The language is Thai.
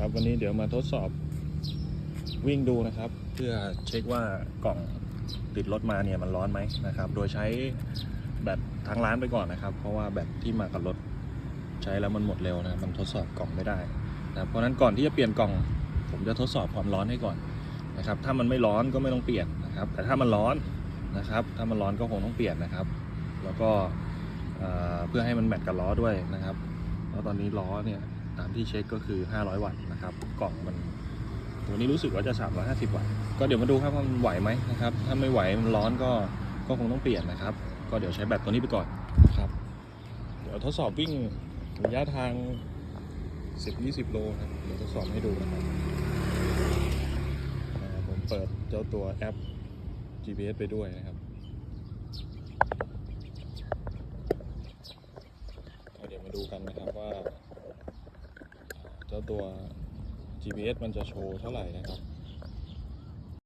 ครับวันนี้เดี๋ยวมาทดสอบวิ่งดูนะครับ เพื่อเช็คว่ากล่องติดรถมาเนี่ยมันร้อนไหมนะครับ โดยใช้แบตทางร้านไปก่อนนะครับ เพราะว่าแบตที่มากับรถใช้แล้วมันหมดเร็วนะมันทดสอบกล่องไม่ได้นะเพราะนั้นก่อนที่จะเปลี่ยนกล่อง ผมจะทดสอบความร้อนให้ก่อนนะครับ ถ้ามันไม่ร้อนก็ไม่ต้องเปลี่ยนนะครับ แต่ถ้ามันร้อนนะครับ ถ้ามันร้อนก็คงต้องเปลี่ยนนะครับ แล้วก็เอ่อเพื่อให้มันแมทกับล้อด้วยนะครับ แล้วตอนนี้ล้อเนี่ย ตามที่เช็คก็คือ 500 วัตต์นะครับ กล่องมันตัวนี้รู้สึกว่าจะ 350 วัตต์ ก็เดี๋ยวมาดูครับว่ามันไหวไหมนะครับ ถ้าไม่ไหวมันร้อนก็ ก็คงต้องเปลี่ยนนะครับ ก็เดี๋ยวใช้แบตตัวนี้ไปก่อนนะครับ เดี๋ยวทดสอบวิ่งระยะทาง 10-20 โลนะครับเดี๋ยวทดสอบให้ดูนะครับผมเปิดเจ้าตัวแอป GPS ไปด้วยนะครับเดี๋ยวมาดูกันนะครับว่า แล้วตัว GPS มันจะโชว์เท่าไหร่นะครับ